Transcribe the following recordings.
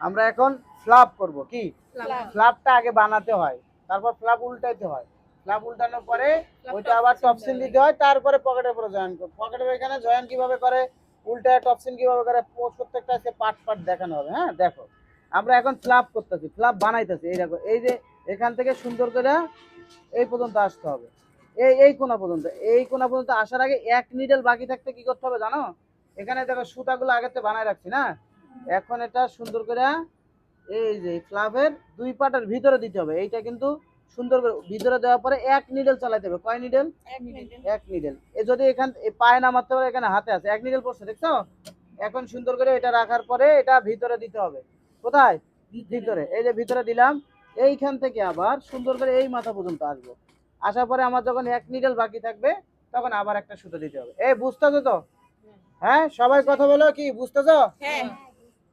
আমরা এখন ফ্লাপ করব কি? ফ্লাপ। ফ্লাপটা আগে বানাতে হয় তারপর ফ্লাপ উল্টাইতে হয়। ফ্লাপ উল্টানোর পরে ওইটা আবার টপসিন দিতে হয় তারপরে পকেটের উপরে জয়েন করব। পকেটের এখানে জয়েন কীভাবে করে উল্টায় টপসিন কীভাবে করে প্রত্যেকটা আজকে পার্ট পার্ট দেখানো হবে হ্যাঁ? দেখো আমরা এখন ফ্লাপ করতেছি ফ্লাপ বানাইতেছি এই দেখো এই যে এখান থেকে সুন্দর করে এই পর্যন্ত আসতে হবে। এই এই কোনা পর্যন্ত এই কোনা পর্যন্ত আসার আগে এক নিডল বাকি থাকতে কি করতে হবে জানো? এখানে দেখো সুতাগুলো আগেতে বানায় রাখছি না? এখন এটা সুন্দর করে এই যে ফ্লাভের দুই পাটার ভিতরে দিতে হবে। এইটা কিন্তু সুন্দর করে ভিতরে দেওয়ার পরে এক নিডল চালাতে হবে। কয় নিডল এক নিডল এ যদি এখান পায়ে না মারতে পারে এখানে হাতে আছে। এক নিডল পড়ছে দেখছ? এখন সুন্দর করে এটা রাখার পরে এটা ভিতরে দিতে হবে। কোথায়? ভিতরে। এই যে ভিতরে দিলাম। এইখান থেকে আবার সুন্দর করে এই মাথা পর্যন্ত আসব। আসার পরে আমার যখন এক নিডল বাকি থাকবে তখন আবার একটা সুতো দিতে হবে। এই বুঝতেছো তো? হ্যাঁ সবাই কথা বলো কি? বুঝতেছো? হ্যাঁ।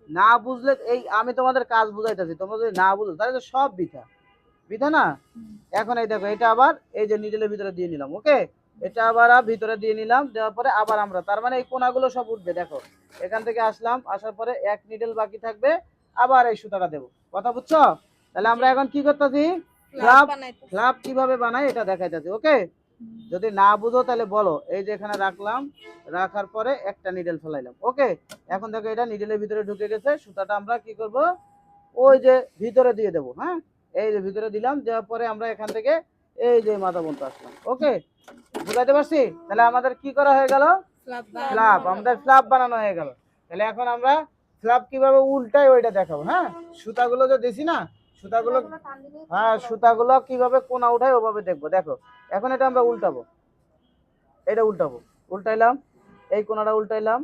না বুঝলে এই আমি তোমাদের কাজ বুঝাইতেছি তোমরা যদি না বুঝো তাহলে তো সব বৃথা। বৃথা না? এখন এই দেখো এটা আবার এই যে নিডলের ভিতরে দিয়ে নিলাম ওকে এটা আবার ভিতরে দিয়ে নিলাম দেওয়ার পরে আবার আমরা তার মানে এই কোনাগুলো সব উঠবে দেখো। এখান থেকে আসলাম আসার পরে এক নিডেল বাকি থাকবে আবার এই সুতাটা দেবো। কথা বুঝছ? তাহলে আমরা এখন কি করতেছি? ফ্লাপ ফ্লাপ কীভাবে বানাই এটা দেখাইতেছি ওকে যদি না বুঝো তাহলে বলো। এই যে এখানে রাখলাম রাখার পরে একটা নিডল ফেলাইলাম। ওকে এখন দেখো এটা নিডলের ভিতরে ঢুকে গেছে। সুতাটা আমরা কি করব? ওই যে ভিতরে দিয়ে দেবো হ্যাঁ? এই যে ভিতরে দিলাম দেওয়ার পরে আমরা এখান থেকে এই যে মাথা বন্ধ আসলাম। ওকে বুঝাইতে পারছি? তাহলে আমাদের কি করা হয়ে গেল? ফ্লাপ আমাদের ফ্লাপ বানানো হয়ে গেল। তাহলে এখন আমরা ফ্লাপ কীভাবে উল্টাই ওইটা দেখাবো হ্যাঁ? সুতাগুলো যে দিছি না সুতাগুলো হ্যাঁ সুতাগুলো কীভাবে কোনা উঠায় ওভাবে দেখব? দেখো এখন এটা আমরা উল্টাবো। এটা উল্টাবো। উল্টাইলাম এই কোনাটা উল্টাইলাম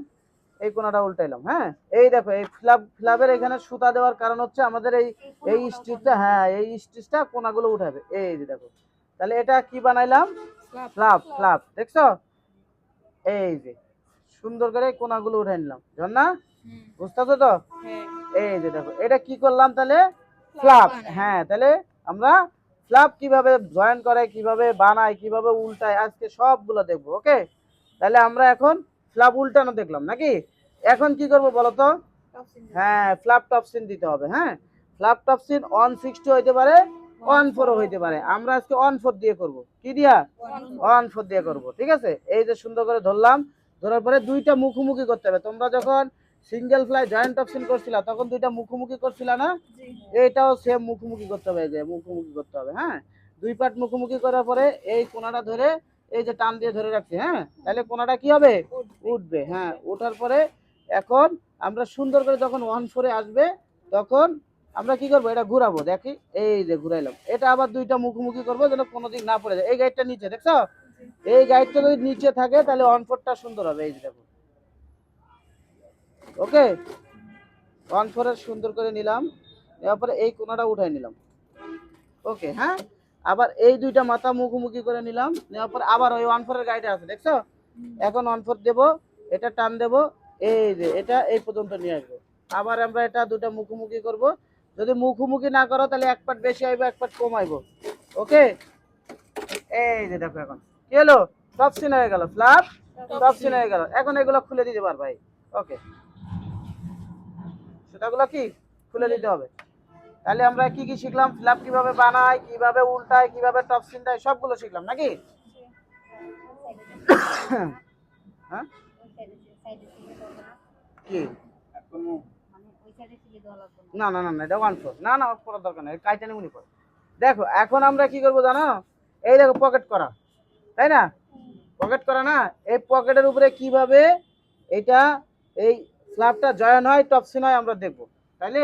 এই কোনাটা উল্টাইলাম হ্যাঁ? এই দেখো এই ফ্লাপ ফ্লাপের এখানে সুতা দেওয়ার কারণ হচ্ছে আমাদের এই এই স্টিচটা হ্যাঁ এই স্টিচটা কোনাগুলো উঠাবে। এই যে দেখো তাহলে এটা কি বানাইলাম? ফ্লাপ ফ্লাপ দেখছ? এই যে সুন্দর করে কোনাগুলো উঠাই নিলাম। না বুঝতেছো তো? হ্যাঁ। এই যে দেখো এটা কি করলাম তাহলে? ফ্লাপ হ্যাঁ তাহলে আমরা ফ্লাপ কীভাবে জয়েন করে কীভাবে বানায় কীভাবে উল্টায় আজকে সবগুলো দেখব ওকে তাহলে আমরা এখন ফ্লাপ উল্টানো দেখলাম, নাকি? এখন কি করব বলো তো? হ্যাঁ ফ্লাপ টপসিন দিতে হবে হ্যাঁ? ফ্লাপ টপসিন অন সিক্সটি হইতে পারে অন ফোরও হইতে পারে। আমরা আজকে অন ফোর দিয়ে করব। কি দিয়া? অন ফোর দিয়ে করব, ঠিক আছে? এই যে সুন্দর করে ধরলাম, ধরার পরে দুইটা মুখোমুখি করতে হবে। তোমরা যখন সিঙ্গেল ফ্লাই জয়েন্ট অপশন করছিলা তখন দুইটা মুখোমুখি করছিলা না? এইটাও সেম মুখোমুখি করতে হবে যে মুখোমুখি করতে হবে হ্যাঁ? দুই পার্ট মুখোমুখি করার পরে এই কোনাটা ধরে এই যে টান দিয়ে ধরে রাখছি হ্যাঁ? তাহলে কোনাটা কি হবে? উঠবে। হ্যাঁ। ওঠার পরে এখন আমরা সুন্দর করে যখন ওয়ান ফোরে আসবে তখন আমরা কি করব? এটা ঘুরাবো দেখি এই যে ঘুরাইলাম। এটা আবার দুইটা মুখোমুখি করব যেন কোনোদিন না পড়ে যায়। এই গাইডটা নিচে দেখছ? এই গাইডটা যদি নিচে থাকে তাহলে ওয়ান ফোরটা সুন্দর হবে এই যে দেখো। ওকে? ওয়ান ফোরের সুন্দর করে নিলাম। নেওয়ার পরে এই কোনাটা উঠাই নিলাম। ওকে হ্যাঁ? আবার এই দুইটা মাথা মুখোমুখি করে নিলাম। নেওয়ার পরে আবার ওই ওয়ান ফোরের গাইডে আছে, দেখছ? এখন ওয়ান ফোর দেবো, এটা টান দেবো, এই যে, এটা এই পর্যন্ত নিয়ে আসব। আবার আমরা এটা দুটা মুখোমুখি করব। যদি মুখোমুখি না করো, তাহলে এক পাট বেশি আইবো, এক পাট কম আইবো ওকে? এই যে দেখো এখন। কি হলো? সব সিন হয়ে গেল, ফ্লাপ? সব সিন হয়ে গেল। এখন এগুলো খুলে দিতে পার ভাই। ওকে। সেটাগুলো কি খুলে দিতে হবে? তাহলে আমরা কি কি শিখলাম? ফ্ল্যাপ কীভাবে বানায় কীভাবে উল্টায় কীভাবে টপ সিন দেয় সবগুলো শিখলাম নাকি? হ্যাঁ? কি? না না না না এটা ওয়ান ফোর না না পড়ার দরকার নেই কাইটানি পড়ে দেখো এখন আমরা কি করব জানো? এই দেখো পকেট করা। তাই না? পকেট করা না? এই পকেটের উপরে কীভাবে এটা এই স্ল্যাবটা জয়েন হয় টপসিন হয় আমরা দেখব। তাইলে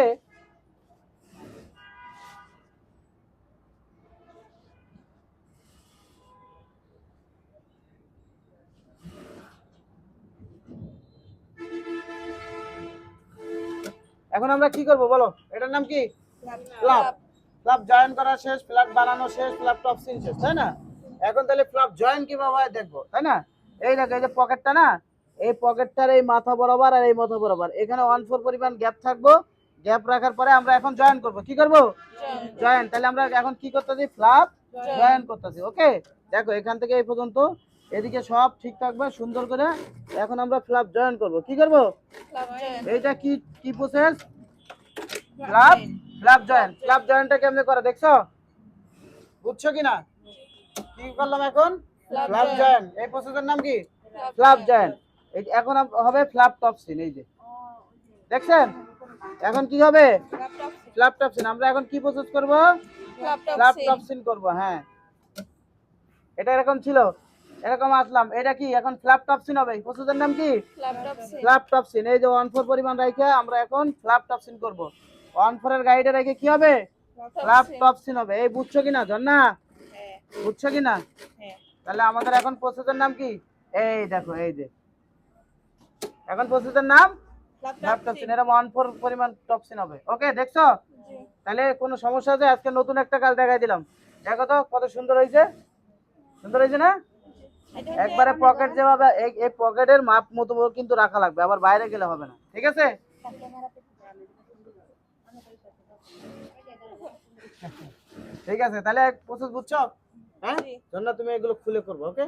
এখন আমরা কি করব বলো? এটার নাম কি? ফ্লাপ ফ্লাপ জয়েন করা শেষ ফ্ল্যাপ বানানো শেষ ফ্ল্যাপ টপসিন শেষ তাই না? এখন তাহলে ফ্ল্যাপ জয়েন কীভাবে হয় দেখব তাই না? এই দেখো এই যে পকেটটা না এই পকেটটার এই মাথা বরাবর আর এই মাথা বরাবর। এখানে ওয়ান ফোর পরিমাণ গ্যাপ থাকব। গ্যাপ রাখার পরে আমরা এখন জয়েন করব। কি করব? জয়েন তাহলে আমরা এখন কি করতেছি? ফ্লাপ জয়েন করতেছি ওকে দেখো এখান থেকে এই পর্যন্ত। এদিকে সব ঠিক থাকবে সুন্দর করে। এখন আমরা ফ্লাপ জয়েন করব। কি করব? এইটা কি কি process flap flap joint flap জয়েনটা কেমনে করে দেখছ? বুঝছ কি না কি করলাম এখন? Flap জয়েন এই প্রসেসের নাম কি? ফ্ল্যাপ জয়েন্ট এখন হবে ফ্ল্যাপ টপসিন এই যে। দেখছেন? এখন কি হবে? ফ্ল্যাপ টপসিন আমরা এখন কি প্রসেস করব? ফ্ল্যাপ টপসিন করব হ্যাঁ। এটা এরকম ছিল। এরকম আসলাম। এটা কি? এখন ফ্ল্যাপ টপসিন হবে। প্রসেসের নাম কি? ফ্ল্যাপ টপসিন এই যে ওয়ান ফোর পরিমাণ রাখে আমরা এখন ফ্ল্যাপ টপসিন করব। ওয়ান ফোর এর গাইডে রেখে কি হবে? ফ্ল্যাপ টপসিন হবে। এই বুঝছ কিনা জন্না? বুঝছ কিনা? তাহলে আমাদের এখন প্রসেসের নাম কি? এই দেখো এই যে। এখন প্রসেসের নাম ফ্ল্যাপ টপসিন এটা ওয়ান ফোর পরিমাণ টপসিন হবে। ওকে দেখছ? তাহলে কোনো সমস্যা আছে? আজকে নতুন একটা কাজ দেখাই দিলাম। দেখো তো কত সুন্দর হয়েছে। সুন্দর হয়েছে না? একবারে পকেট যেভাবে এই- এই পকেটের মাপ মতো কিন্তু রাখা লাগবে। আবার বাইরে গেলে হবে না। ঠিক আছে? ঠিক আছে তাহলে প্রসেস বুঝছ? হ্যাঁ? জন্য তুমি এগুলো খুলে করব ওকে